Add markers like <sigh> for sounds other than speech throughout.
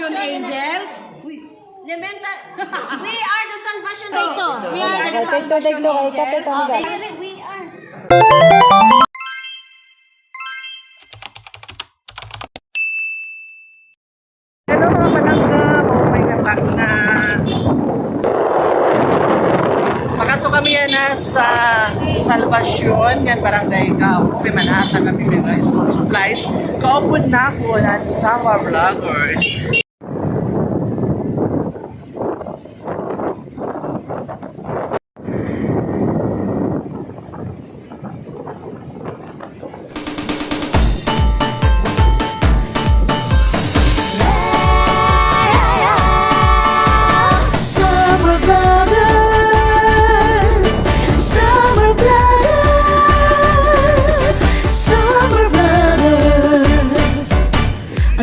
Salvation Angels. Elementa, <laughs> we are the Salvation Angels. We are the Gal. Okay, we are. Hello mga palangga, oh my God, na Pagkato kami yan na sa Salvasyon, yan barangay Kao, kay Manhattan kami mga school supplies. Kaupod na ako na sa mga vloggers.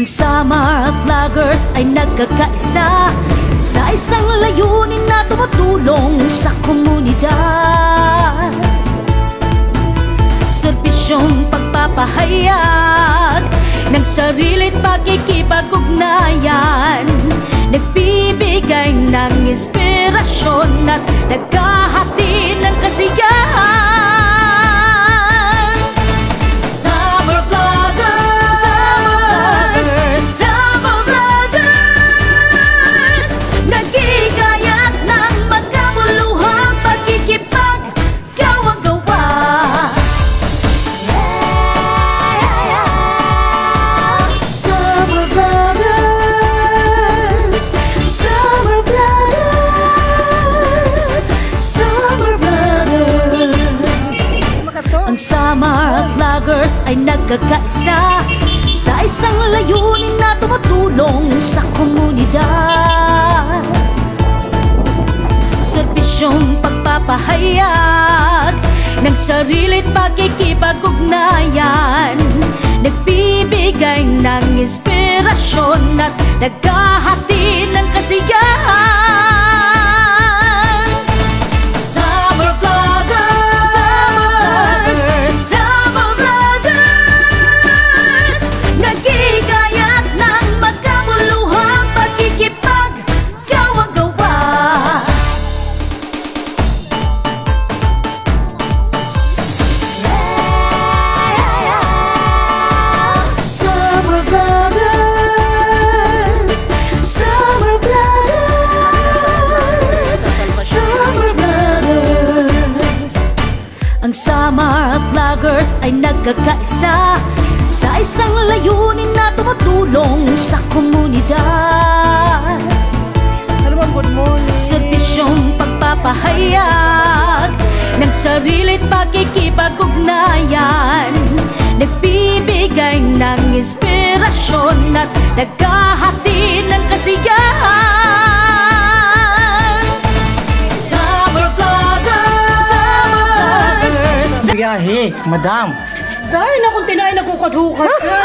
Ang summer vloggers ay nagkakaisa sa isang layunin na tumutulong sa komunidad. Serbisyong pagpapahayag ng sarili't pagkikipag-ugnayan Nagbibigay ng inspirasyon at nagkahati Ang summer vloggers ay nagkakaisa sa isang layunin na tumutulong sa komunidad. Serbisyong pagpapahayag ng sarili't pagkikipag-ugnayan Nagbibigay ng inspirasyon at nagkahati ay nagkakaisa sa isang layunin na tumutulong sa komunidad. Ba, good morning? Serbisyong pagpapahayag ng sarili't pagkikipag-ugnayan Nagbibigay ng inspirasyon at nagkahati Biyahe, madam. Dahil na kung tinay nagkukadukat ka.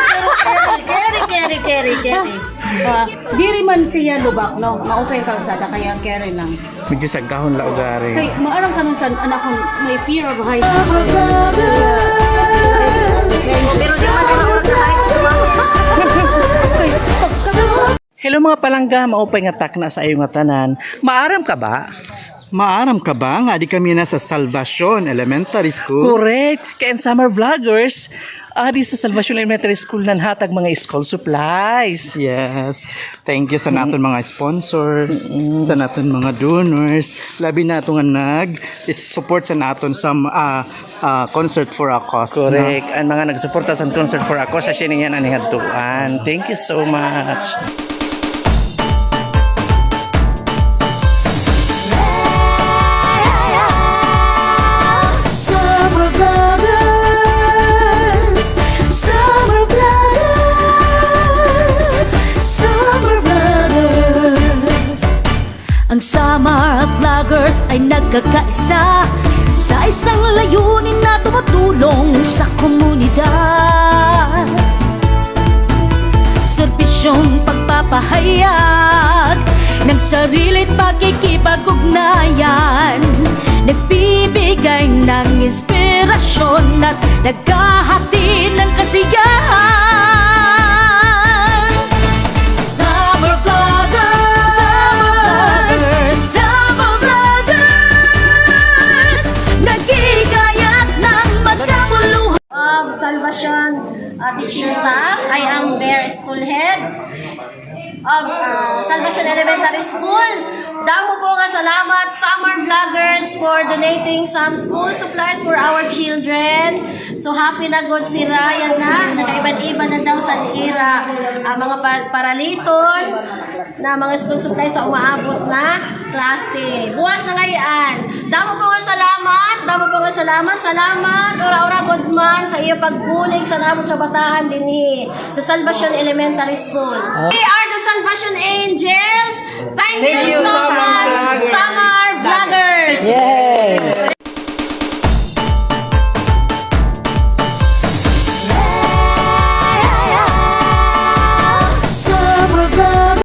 Keri, keri, keri, keri. Ah, diri man siya lubak, no? Maupay kalsada, kaya keri lang. Medyo sa kahon la ugari. Kay, maarang ka nun sa anak kong may fear of heights. Hello mga palangga, maupay nga tak na sa iyo nga tanan. Maaram ka ba? Maaram ka ba nga di kami na sa Salvacion Elementary School? Correct. Kaya summer vloggers, di sa Salvation Elementary School nan hatag mga school supplies. Yes. Thank you sa naton mga sponsors, sa naton mga donors, labi nato nga nag support sa naton sa ah, ah, concert for a cause. no? Correct. Ang mga nagsuporta sa concert for ako sa siningan ani hadtuan. Thank you so much. Summer vloggers ay nagkakaisa sa isang layunin na tumutulong sa komunidad. Serbisyong pagpapahayag ng sarili't pagkikipag-ugnayan Nagbibigay ng inspirasyon at nagkahati teaching staff. I am their school head of uh, Salvation Elementary School. Damo po nga salamat summer vloggers for donating some school supplies for our children. So happy na good si Ryan na. Nakaiban-iban na ang mga pa- paraliton na mga school supplies sa umaabot na klase. Buwas na ngayon. Damo po nga salamat. Damo po nga salamat. Salamat. Ora-ora good man sa iyo pagbulig sa namong kabataan din sa Salvation Elementary School. We are the Salvation Angels. Thank, Thank you, so much. Vloggers. Yes.